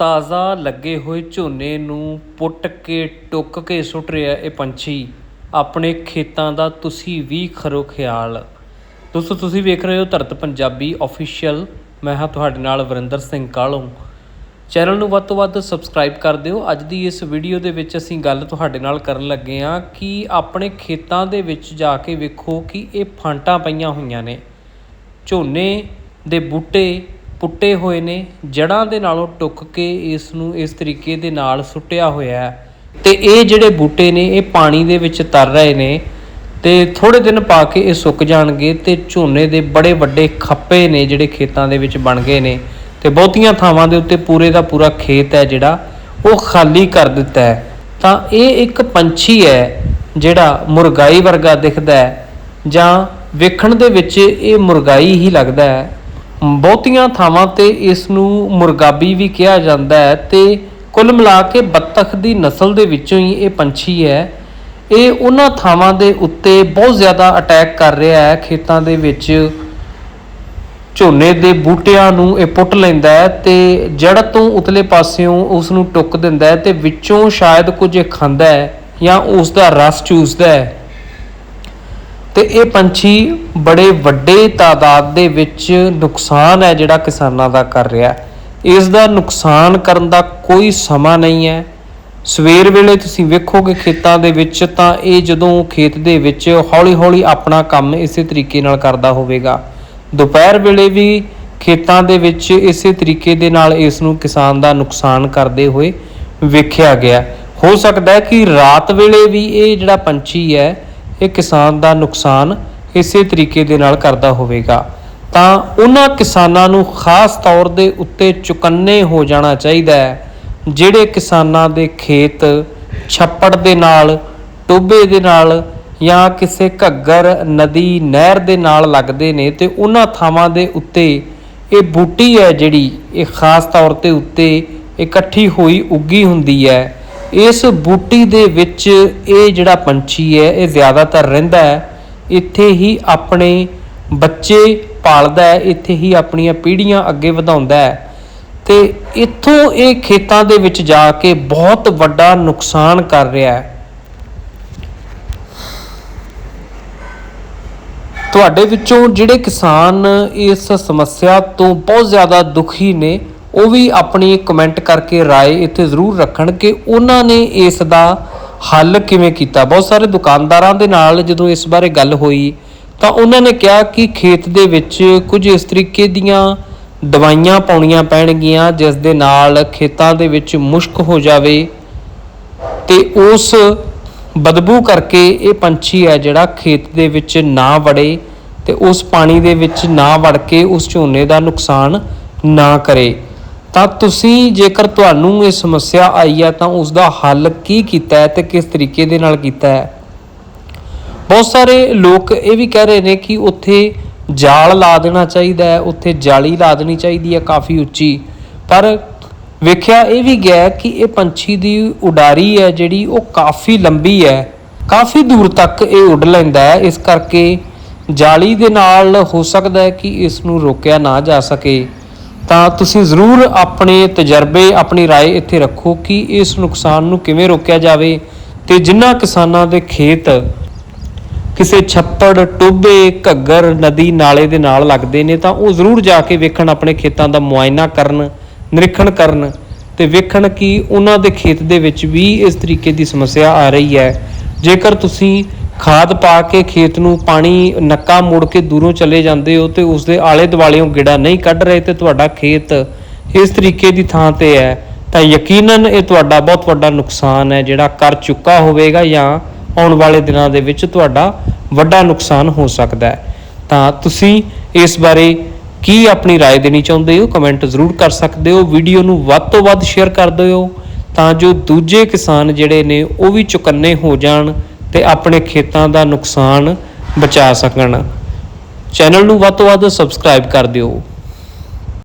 ਤਾਜ਼ਾ ਲੱਗੇ ਹੋਏ ਝੋਨੇ ਨੂੰ ਪੁੱਟ ਕੇ ਟੁੱਕ ਕੇ ਸੁੱਟ ਰਿਹਾ ਇਹ ਪੰਛੀ। ਆਪਣੇ ਖੇਤਾਂ ਦਾ ਤੁਸੀਂ ਵੀ ਕਰੋ ਖਿਆਲ। ਦੋਸਤੋ, ਤੁਸੀਂ ਵੇਖ ਰਹੇ ਹੋ ਧਰਤ ਪੰਜਾਬੀ ਅਫੀਸ਼ੀਅਲ ਮੈਂ ਹਾਂ ਤੁਹਾਡੇ ਨਾਲ ਵਰਿੰਦਰ ਸਿੰਘ ਕਾਲੋਂ। ਚੈਨਲ ਨੂੰ ਵੱਧ ਤੋਂ ਵੱਧ ਸਬਸਕ੍ਰਾਈਬ ਕਰ ਦਿਓ। ਅੱਜ ਦੀ ਇਸ ਵੀਡੀਓ ਦੇ ਵਿੱਚ ਅਸੀਂ ਗੱਲ ਤੁਹਾਡੇ ਨਾਲ ਕਰਨ ਲੱਗੇ ਹਾਂ ਕਿ ਆਪਣੇ ਖੇਤਾਂ ਦੇ ਵਿੱਚ ਜਾ ਕੇ ਵੇਖੋ ਕਿ ਇਹ ਫਾਂਟਾਂ ਪਈਆਂ ਹੋਈਆਂ ਨੇ। ਝੋਨੇ ਦੇ ਬੂਟੇ ਪੁੱਟੇ ਹੋਏ ਨੇ, ਜੜ੍ਹਾਂ ਦੇ ਨਾਲੋਂ ਟੁੱਕ ਕੇ ਇਸ ਨੂੰ ਇਸ ਤਰੀਕੇ ਦੇ ਨਾਲ ਸੁੱਟਿਆ ਹੋਇਆ ਹੈ। ਤੇ ਇਹ ਜਿਹੜੇ ਬੂਟੇ ਨੇ, ਇਹ ਪਾਣੀ ਦੇ ਵਿੱਚ ਤਰ ਰਹੇ ਨੇ ਤੇ ਥੋੜੇ ਦਿਨ ਪਾ ਕੇ ਇਹ ਸੁੱਕ ਜਾਣਗੇ ਤੇ ਝੋਨੇ ਦੇ ਬੜੇ ਵੱਡੇ ਖੱਪੇ ਨੇ ਜਿਹੜੇ ਖੇਤਾਂ ਦੇ ਵਿੱਚ ਬਣ ਗਏ ਨੇ। ਤੇ ਬਹੁਤੀਆਂ ਥਾਵਾਂ ਦੇ ਉੱਤੇ ਪੂਰੇ ਦਾ ਪੂਰਾ ਖੇਤ ਹੈ ਜਿਹੜਾ, ਉਹ ਖਾਲੀ ਕਰ ਦਿੱਤਾ ਹੈ। ਤਾਂ ਇਹ ਇੱਕ ਪੰਛੀ ਹੈ ਜਿਹੜਾ ਮੁਰਗਾਈ ਵਰਗਾ ਦਿਖਦਾ ਹੈ ਜਾਂ ਵੇਖਣ ਦੇ ਵਿੱਚ ਇਹ ਮੁਰਗਾਈ ਹੀ ਲੱਗਦਾ ਹੈ। ਬਹੁਤੀਆਂ ਥਾਵਾਂ ਤੇ ਇਸ ਨੂੰ ਮੁਰਗਾਬੀ ਵੀ ਕਿਹਾ ਜਾਂਦਾ ਹੈ ਤੇ ਕੁੱਲ ਮਿਲਾ ਕੇ ਬੱਤਖ ਦੀ ਨਸਲ ਦੇ ਵਿੱਚੋਂ ਹੀ ਇਹ ਪੰਛੀ ਹੈ। ਇਹ ਉਹਨਾਂ ਥਾਵਾਂ ਦੇ ਉੱਤੇ ਬਹੁਤ ਜ਼ਿਆਦਾ ਅਟੈਕ ਕਰ ਰਿਹਾ ਹੈ। ਖੇਤਾਂ ਦੇ ਵਿੱਚ ਝੋਨੇ ਦੇ ਬੂਟਿਆਂ ਨੂੰ ਇਹ ਪੁੱਟ ਲੈਂਦਾ ਹੈ ਤੇ ਜੜ ਤੋਂ ਉਤਲੇ ਪਾਸਿਓਂ ਉਸ ਨੂੰ ਟੁੱਕ ਦਿੰਦਾ ਹੈ ਤੇ ਵਿੱਚੋਂ ਸ਼ਾਇਦ ਕੁਝ ਇਹ ਖਾਂਦਾ ਹੈ ਜਾਂ ਉਸ ਦਾ ਰਸ ਚੂਸਦਾ ਹੈ। ਤੇ ਇਹ ਪੰਛੀ ਬੜੇ ਵੱਡੇ ਤਾਦਾਦ ਦੇ ਵਿੱਚ ਨੁਕਸਾਨ ਹੈ ਜਿਹੜਾ ਕਿਸਾਨਾਂ ਦਾ ਕਰ ਰਿਹਾ ਇਸ ਦਾ ਨੁਕਸਾਨ ਕਰਨ ਦਾ ਕੋਈ ਸਮਾਂ ਨਹੀਂ ਹੈ। ਸਵੇਰ ਵੇਲੇ ਤੁਸੀਂ ਵੇਖੋਗੇ ਖੇਤਾਂ ਦੇ ਵਿੱਚ ਤਾਂ ਇਹ ਜਦੋਂ ਖੇਤ ਦੇ ਵਿੱਚ ਹੌਲੀ-ਹੌਲੀ ਆਪਣਾ ਕੰਮ ਇਸੇ ਤਰੀਕੇ ਨਾਲ ਕਰਦਾ ਹੋਵੇਗਾ। ਦੁਪਹਿਰ ਵੇਲੇ ਵੀ ਖੇਤਾਂ ਦੇ ਵਿੱਚ ਇਸੇ ਤਰੀਕੇ ਦੇ ਨਾਲ ਇਸ ਨੂੰ ਕਿਸਾਨ ਦਾ ਨੁਕਸਾਨ ਕਰਦੇ ਹੋਏ ਵੇਖਿਆ ਗਿਆ। ਹੋ ਸਕਦਾ ਹੈ ਕਿ ਰਾਤ ਵੇਲੇ ਵੀ ਇਹ ਜਿਹੜਾ ਪੰਛੀ ਹੈ ਇਹ ਕਿਸਾਨ ਦਾ ਨੁਕਸਾਨ ਇਸੇ ਤਰੀਕੇ ਦੇ ਨਾਲ ਕਰਦਾ ਹੋਵੇਗਾ। ਤਾਂ ਉਹਨਾਂ ਕਿਸਾਨਾਂ ਨੂੰ ਖਾਸ ਤੌਰ ਦੇ ਉੱਤੇ ਚੁਕੰਨੇ ਹੋ ਜਾਣਾ ਚਾਹੀਦਾ ਹੈ, ਜਿਹੜੇ ਕਿਸਾਨਾਂ ਦੇ ਖੇਤ ਛੱਪੜ ਦੇ ਨਾਲ ਟੋਬੇ ਦੇ ਨਾਲ ਜਾਂ ਕਿਸੇ ਘੱਗਰ, ਨਦੀ, ਨਹਿਰ ਦੇ ਨਾਲ ਲੱਗਦੇ ਨੇ ਤੇ ਉਹਨਾਂ ਥਾਵਾਂ ਦੇ ਉੱਤੇ ਇਹ ਬੂਟੀ ਹੈ ਜਿਹੜੀ ਇਹ ਖਾਸ ਤੌਰ ਤੇ ਉੱਤੇ ਇਕੱਠੀ ਹੋਈ ਉੱਗੀ ਹੁੰਦੀ ਹੈ। ਇਸ ਬੂਟੀ ਦੇ ਵਿੱਚ ਇਹ ਜਿਹੜਾ ਪੰਛੀ ਹੈ, ਇਹ ਜ਼ਿਆਦਾਤਰ ਰਹਿੰਦਾ ਹੈ। ਇੱਥੇ ਹੀ ਆਪਣੇ ਬੱਚੇ ਪਾਲਦਾ ਹੈ, ਇੱਥੇ ਹੀ ਆਪਣੀਆਂ ਪੀੜ੍ਹੀਆਂ ਅੱਗੇ ਵਧਾਉਂਦਾ ਹੈ। ਤੇ ਇੱਥੋਂ ਇਹ ਖੇਤਾਂ ਦੇ ਵਿੱਚ ਜਾ ਕੇ ਬਹੁਤ ਵੱਡਾ ਨੁਕਸਾਨ ਕਰ ਰਿਹਾ ਹੈ। ਤੁਹਾਡੇ ਵਿੱਚੋਂ ਜਿਹੜੇ ਕਿਸਾਨ ਇਸ ਸਮੱਸਿਆ ਤੋਂ ਬਹੁਤ ਜ਼ਿਆਦਾ ਦੁਖੀ ਨੇ ਉਹ ਵੀ ਆਪਣੀ ਕਮੈਂਟ ਕਰਕੇ رائے ਇੱਥੇ ਜ਼ਰੂਰ ਰੱਖਣ ਕਿ ਉਹਨਾਂ ਨੇ ਇਸ ਦਾ ਹੱਲ ਕਿਵੇਂ ਕੀਤਾ ਬਹੁਤ ਸਾਰੇ ਦੁਕਾਨਦਾਰਾਂ ਦੇ ਨਾਲ ਜਦੋਂ ਇਸ ਬਾਰੇ ਗੱਲ ਹੋਈ ਤਾਂ ਉਹਨਾਂ ਨੇ ਕਿਹਾ ਕਿ ਖੇਤ ਦੇ ਵਿੱਚ ਕੁਝ ਇਸ ਤਰੀਕੇ ਦੀਆਂ ਦਵਾਈਆਂ ਪਾਉਣੀਆਂ ਪੈਣਗੀਆਂ ਜਿਸ ਦੇ ਨਾਲ ਖੇਤਾਂ ਦੇ ਵਿੱਚ ਮੁਸ਼ਕ ਹੋ ਜਾਵੇ ਤੇ ਉਸ ਬਦਬੂ ਕਰਕੇ ਇਹ ਪੰਛੀ ਹੈ ਜਿਹੜਾ ਖੇਤ ਦੇ ਵਿੱਚ ਨਾ ਵੜੇ ਤੇ ਉਸ ਪਾਣੀ ਦੇ ਵਿੱਚ ਨਾ ਵੜ ਕੇ ਉਸ ਝੋਨੇ ਦਾ ਨੁਕਸਾਨ ਨਾ ਕਰੇ ਤਾਂ ਤੁਸੀਂ ਜੇਕਰ ਤੁਹਾਨੂੰ ਇਹ ਸਮੱਸਿਆ ਆਈ ਹੈ ਤਾਂ ਉਸ ਦਾ ਹੱਲ ਕੀ ਕੀਤਾ ਹੈ ਤੇ ਕਿਸ ਤਰੀਕੇ ਦੇ ਨਾਲ ਕੀਤਾ ਹੈ? ਬਹੁਤ ਸਾਰੇ ਲੋਕ ਇਹ ਵੀ ਕਹਿ ਰਹੇ ਨੇ ਕਿ ਉੱਥੇ ਜਾਲ ਲਾ ਦੇਣਾ ਚਾਹੀਦਾ ਹੈ, ਉੱਥੇ ਜਾਲੀ ਲਾ ਦੇਣੀ ਚਾਹੀਦੀ ਹੈ ਕਾਫੀ ਉੱਚੀ। ਪਰ ਵੇਖਿਆ ਇਹ ਵੀ ਗਿਆ ਕਿ ਇਹ ਪੰਛੀ ਦੀ ਉਡਾਰੀ ਹੈ ਜਿਹੜੀ ਉਹ ਕਾਫੀ ਲੰਬੀ ਹੈ, ਕਾਫੀ ਦੂਰ ਤੱਕ ਇਹ ਉੱਡ ਲੈਂਦਾ ਹੈ। ਇਸ ਕਰਕੇ ਜਾਲੀ ਦੇ ਨਾਲ ਹੋ ਸਕਦਾ ਹੈ ਕਿ ਇਸ ਨੂੰ ਰੋਕਿਆ ਨਾ ਜਾ ਸਕੇ। ਤਾਂ ਤੁਸੀਂ ਜ਼ਰੂਰ ਆਪਣੇ ਤਜਰਬੇ ਆਪਣੀ رائے ਇੱਥੇ ਰੱਖੋ ਕਿ ਇਸ ਨੁਕਸਾਨ ਨੂੰ ਕਿਵੇਂ ਰੋਕਿਆ ਜਾਵੇ ਤੇ ਜਿਨ੍ਹਾਂ ਕਿਸਾਨਾਂ ਦੇ ਖੇਤ ਕਿਸੇ ਛੱਪੜ ਟੋਬੇ ਘੱਗਰ ਨਦੀ ਨਾਲੇ ਦੇ ਨਾਲ ਲੱਗਦੇ ਨੇ ਤਾਂ ਉਹ ਜ਼ਰੂਰ ਜਾ ਕੇ ਵੇਖਣ ਆਪਣੇ ਖੇਤਾਂ ਦਾ ਮੁਆਇਨਾ ਕਰਨ ਨਿਰੀਖਣ ਕਰਨ ਤੇ ਵੇਖਣ ਕਿ ਉਹਨਾਂ ਦੇ ਖੇਤ ਦੇ ਵਿੱਚ ਵੀ ਇਸ ਤਰੀਕੇ ਦੀ ਸਮੱਸਿਆ ਆ ਰਹੀ ਹੈ ਜੇਕਰ ਤੁਸੀਂ ਖਾਦ ਪਾ ਕੇ ਖੇਤ ਨੂੰ ਪਾਣੀ ਨੱਕਾ ਮੋੜ ਕੇ ਦੂਰੋਂ ਚਲੇ ਜਾਂਦੇ ਹੋ ਤੇ ਉਸ ਦੇ ਆਲੇ ਦੁਆਲੇੋਂ ਗਿੜਾ ਨਹੀਂ ਕੱਢ ਰਹੇ ਤੇ ਤੁਹਾਡਾ ਖੇਤ ਇਸ ਤਰੀਕੇ ਦੀ ਥਾਂ ਤੇ ਹੈ ਤਾਂ ਯਕੀਨਨ ਇਹ ਤੁਹਾਡਾ ਬਹੁਤ ਵੱਡਾ ਨੁਕਸਾਨ ਹੈ ਜਿਹੜਾ ਕਰ ਚੁੱਕਾ ਹੋਵੇਗਾ ਜਾਂ ਆਉਣ ਵਾਲੇ ਦਿਨਾਂ ਦੇ ਵਿੱਚ ਤੁਹਾਡਾ ਵੱਡਾ ਨੁਕਸਾਨ ਹੋ ਸਕਦਾ ਹੈ ਤਾਂ ਤੁਸੀਂ ਇਸ ਬਾਰੇ ਕੀ ਆਪਣੀ رائے ਦੇਣੀ ਚਾਹੁੰਦੇ ਹੋ ਕਮੈਂਟ ਜ਼ਰੂਰ ਕਰ ਸਕਦੇ ਹੋ ਵੀਡੀਓ ਨੂੰ ਵੱਧ ਤੋਂ ਵੱਧ ਸ਼ੇਅਰ ਕਰ ਦਿਓ ਤਾਂ ਜੋ ਦੂਜੇ ਕਿਸਾਨ ਜਿਹੜੇ ਨੇ ਉਹ ਵੀ ਚੁਕੰਨੇ ਹੋ ਜਾਣ ਤੇ ਆਪਣੇ ਖੇਤਾਂ ਦਾ ਨੁਕਸਾਨ ਬਚਾ ਸਕਣ। ਚੈਨਲ ਨੂੰ ਵੱਧ ਤੋਂ ਵੱਧ ਸਬਸਕ੍ਰਾਈਬ ਕਰ ਦਿਓ।